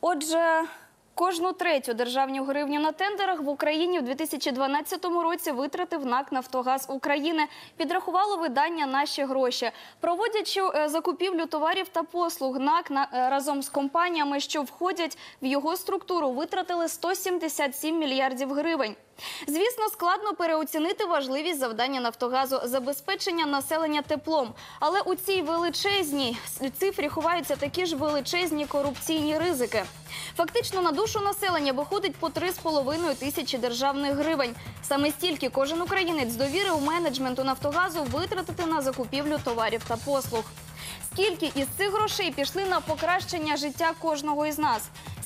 Отже, кожну третю державну гривню на тендерах в Україні в 2012 році витратив НАК «Нафтогаз України». Підрахувало видання «Наші гроші». Проводячи е, закупівлю товарів та послуг, НАК на- е, разом з компаніями, що входять в його структуру, витратили 177 мільярдів гривень. Звісно, складно переоцінити важливість завдання Нафтогазу забезпечення населення теплом. Але у цій величезній цифрі ховаються такі ж величезні корупційні ризики. Фактично на душу населення виходить по 3,5 тисячі державних гривень. Саме стільки кожен українець довірив менеджменту Нафтогазу витратити на закупівлю товарів та послуг. Скільки із цих грошей пішли на покращення життя кожного із нас?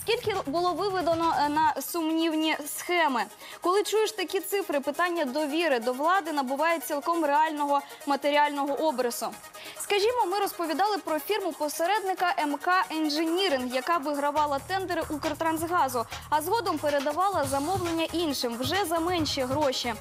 Скільки було виведено е, на сумнівні схеми? Коли чуєш такі цифри, питання довіри до влади набуває цілком реального матеріального обрису. Скажімо, ми розповідали про фірму посередника МК Енженіринг, яка вигравала тендери Укртрансгазу, а згодом передавала замовлення іншим вже за менші гроші.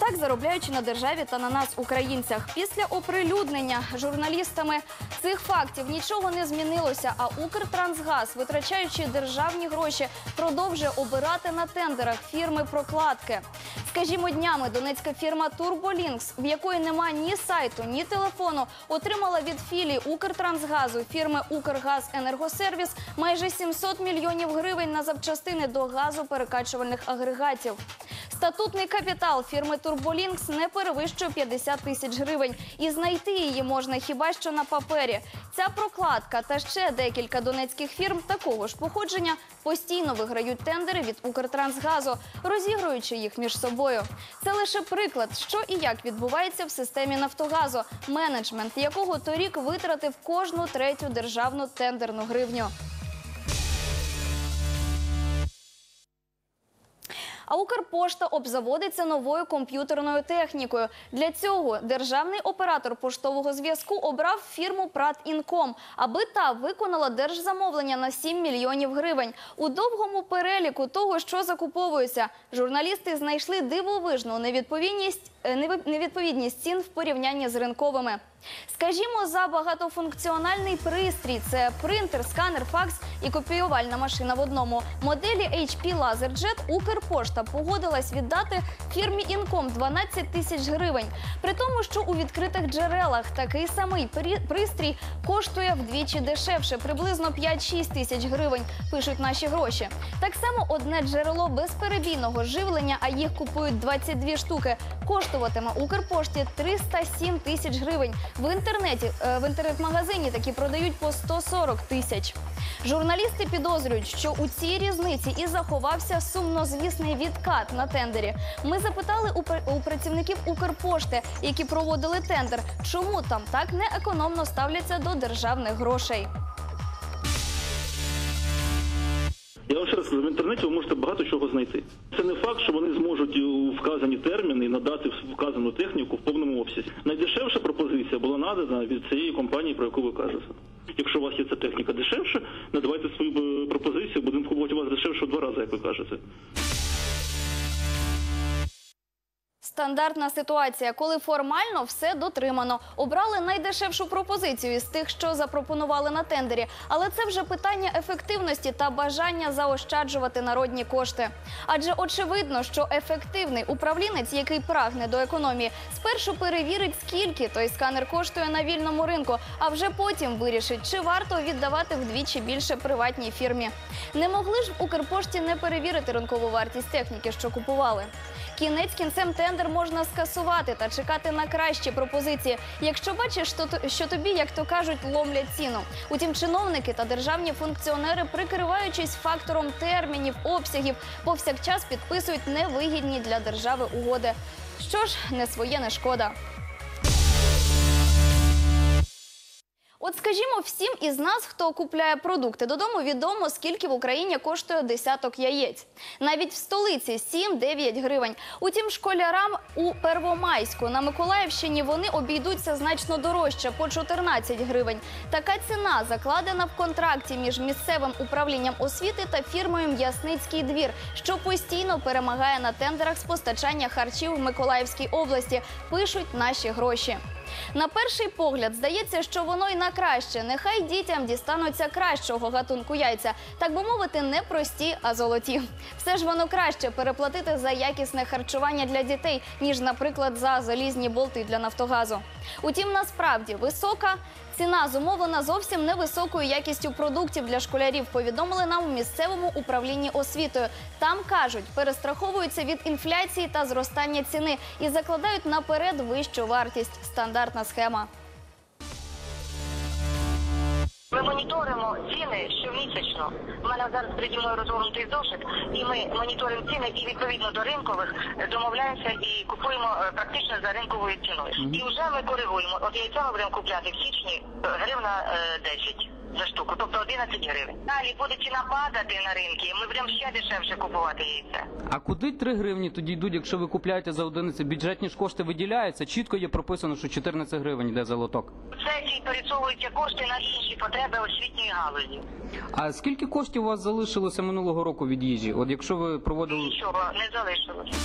Так заробляючи на державі та на нас, українцях. Після оприлюднення журналістами цих фактів нічого не змінилося. А Укртрансгаз, витрачаючи державні гроші, продовжує обирати на тендерах фірми прокладки. Скажімо, днями донецька фірма Турболінкс, в якої немає ні сайту, ні телефону, отримала від філії Укртрансгазу фірми Укргазенергосервіс майже 700 мільйонів гривень на запчастини до газоперекачувальних агрегатів. Статутний капітал фірми Турболінкс не перевищує 50 тисяч гривень, і знайти її можна хіба що на папері. Ця прокладка та ще декілька донецьких фірм такого ж походження постійно виграють тендери від Укртрансгазу, розігруючи їх між собою. Це лише приклад, що і як відбувається в системі Нафтогазу, менеджмент якого торік витратив кожну третю державну тендерну гривню. А Укрпошта обзаводиться новою комп'ютерною технікою. Для цього державний оператор поштового зв'язку обрав фірму «Пратінком», аби та виконала держзамовлення на 7 мільйонів гривень. У довгому переліку того, що закуповується, журналісти знайшли дивовижну невідповідність, е, невідповідність цін в порівнянні з ринковими. Скажімо, за багатофункціональний пристрій – це принтер, сканер, факс і копіювальна машина в одному. Моделі HP LaserJet Укрпошта погодилась віддати фірмі Інком 12 тисяч гривень. При тому, що у відкритих джерелах такий самий пристрій коштує вдвічі дешевше, приблизно 5-6 тисяч гривень, пишуть наші гроші. Так само одне джерело безперебійного живлення, а їх купують 22 штуки, коштуватиме Укрпошті 307 тисяч гривень. В інтернеті е, в інтернет-магазині такі продають по 140 тисяч. Журналісти підозрюють, що у цій різниці і заховався сумнозвісний відкат на тендері. Ми запитали у, працівників Укрпошти, які проводили тендер, чому там так неекономно ставляться до державних грошей. Я вам ще раз скажу, в інтернеті ви можете багато чого знайти. Це не факт, що вони зможуть у вказані терміни надати вказану техніку в повному обсязі. Найдешевша пропозиція була надана від цієї компанії, про яку ви кажете. Якщо у вас є ця техніка дешевша, надавайте свою е, пропозицію, будемо купувати у вас дешевше в два рази, як ви кажете. Стандартна ситуація, коли формально все дотримано. Обрали найдешевшу пропозицію із тих, що запропонували на тендері. Але це вже питання ефективності та бажання заощаджувати народні кошти. Адже очевидно, що ефективний управлінець, який прагне до економії, спершу перевірить, скільки той сканер коштує на вільному ринку, а вже потім вирішить, чи варто віддавати вдвічі більше приватній фірмі. Не могли ж в Укрпошті не перевірити ринкову вартість техніки, що купували. Кінець кінцем тендер можна скасувати та чекати на кращі пропозиції, якщо бачиш, що, то- що тобі, як то кажуть, ломлять ціну. Утім, чиновники та державні функціонери, прикриваючись фактором термінів, обсягів, повсякчас підписують невигідні для держави угоди. Що ж, не своє не шкода. От скажімо, всім із нас, хто купляє продукти додому, відомо, скільки в Україні коштує десяток яєць. Навіть в столиці 7-9 гривень. Утім, школярам у Первомайську на Миколаївщині вони обійдуться значно дорожче по 14 гривень. Така ціна закладена в контракті між місцевим управлінням освіти та фірмою М'ясницький двір, що постійно перемагає на тендерах з постачання харчів в Миколаївській області. Пишуть наші гроші. На перший погляд здається, що воно й на краще. Нехай дітям дістануться кращого гатунку яйця, так би мовити, не прості, а золоті. Все ж воно краще переплатити за якісне харчування для дітей, ніж, наприклад, за залізні болти для Нафтогазу. Утім, насправді висока. Ціна зумовлена зовсім невисокою якістю продуктів для школярів. Повідомили нам у місцевому управлінні освітою. Там кажуть, перестраховуються від інфляції та зростання ціни і закладають наперед вищу вартість. Стандартна схема. Ми моніторимо ціни щомісячно. У мене зараз переді мною розгорнутий зошит, і ми моніторимо ціни і відповідно до ринкових е, домовляємося і купуємо е, практично за ринковою ціною. І вже ми коригуємо. От яйця ми будемо купляти в січні е, гривна е, 10 за штуку, тобто 11 гривень. Далі буде ціна падати на ринки, ми будемо ще дешевше купувати яйця. А куди 3 гривні тоді йдуть, якщо ви купляєте за одиницю? Бюджетні ж кошти виділяються. Чітко є прописано, що 14 гривень йде за лоток. Сесії пересовуються кошти на інші потреби освітньої галузі. А скільки коштів у вас залишилося минулого року від їжі? От якщо ви проводили Нічого не залишилось.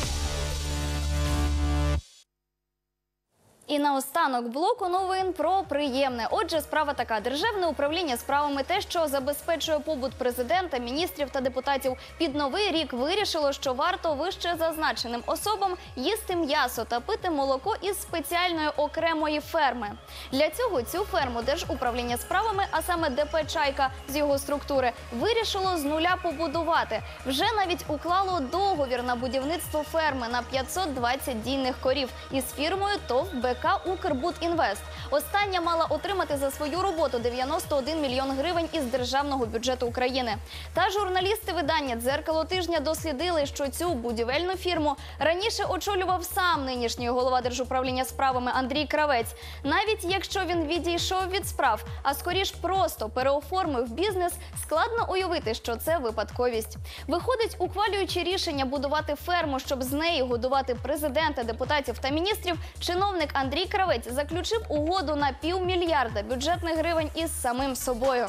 І наостанок блоку новин про приємне. Отже, справа така: державне управління справами те, що забезпечує побут президента, міністрів та депутатів під новий рік вирішило, що варто вище зазначеним особам їсти м'ясо та пити молоко із спеціальної окремої ферми. Для цього цю ферму держуправління справами, а саме ДП Чайка з його структури, вирішило з нуля побудувати. Вже навіть уклало договір на будівництво ферми на 520 дійних корів із фірмою ТОВ БК Укрбудінвест. Остання мала отримати за свою роботу 91 мільйон гривень із державного бюджету України. Та журналісти видання Дзеркало тижня дослідили, що цю будівельну фірму раніше очолював сам нинішній голова держуправління справами Андрій Кравець. Навіть якщо він відійшов від справ, а скоріш просто переоформив бізнес, складно уявити, що це випадковість. Виходить, ухвалюючи рішення будувати ферму, щоб з неї годувати президента, депутатів та міністрів, чиновник Андрій Кравець заключив угоду на півмільярда бюджетних гривень із самим собою.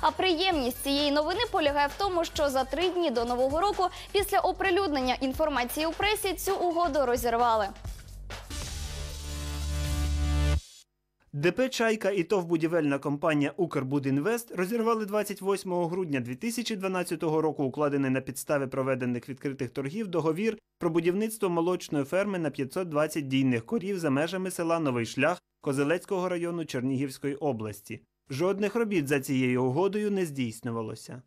А приємність цієї новини полягає в тому, що за три дні до нового року, після оприлюднення інформації у пресі, цю угоду розірвали. ДП Чайка і ТОВ будівельна компанія Укрбудінвест розірвали 28 грудня 2012 року укладений на підставі проведених відкритих торгів договір про будівництво молочної ферми на 520 дійних корів за межами села Новий Шлях Козелецького району Чернігівської області. Жодних робіт за цією угодою не здійснювалося.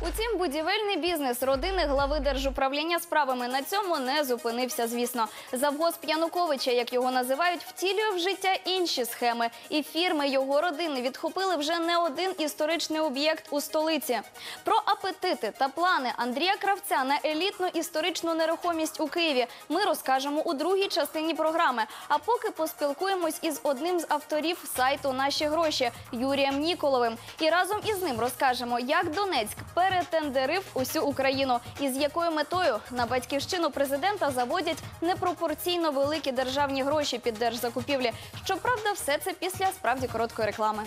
Утім, будівельний бізнес родини глави держуправління справами на цьому не зупинився. Звісно, завгосп Януковича, як його називають, втілює в життя інші схеми, і фірми його родини відхопили вже не один історичний об'єкт у столиці. Про апетити та плани Андрія Кравця на елітну історичну нерухомість у Києві ми розкажемо у другій частині програми. А поки поспілкуємось із одним з авторів сайту Наші гроші Юрієм Ніколовим. І разом із ним розкажемо, як Донецьк перетендерив усю Україну і з якою метою на батьківщину президента заводять непропорційно великі державні гроші під держзакупівлі. Щоправда, все це після справді короткої реклами.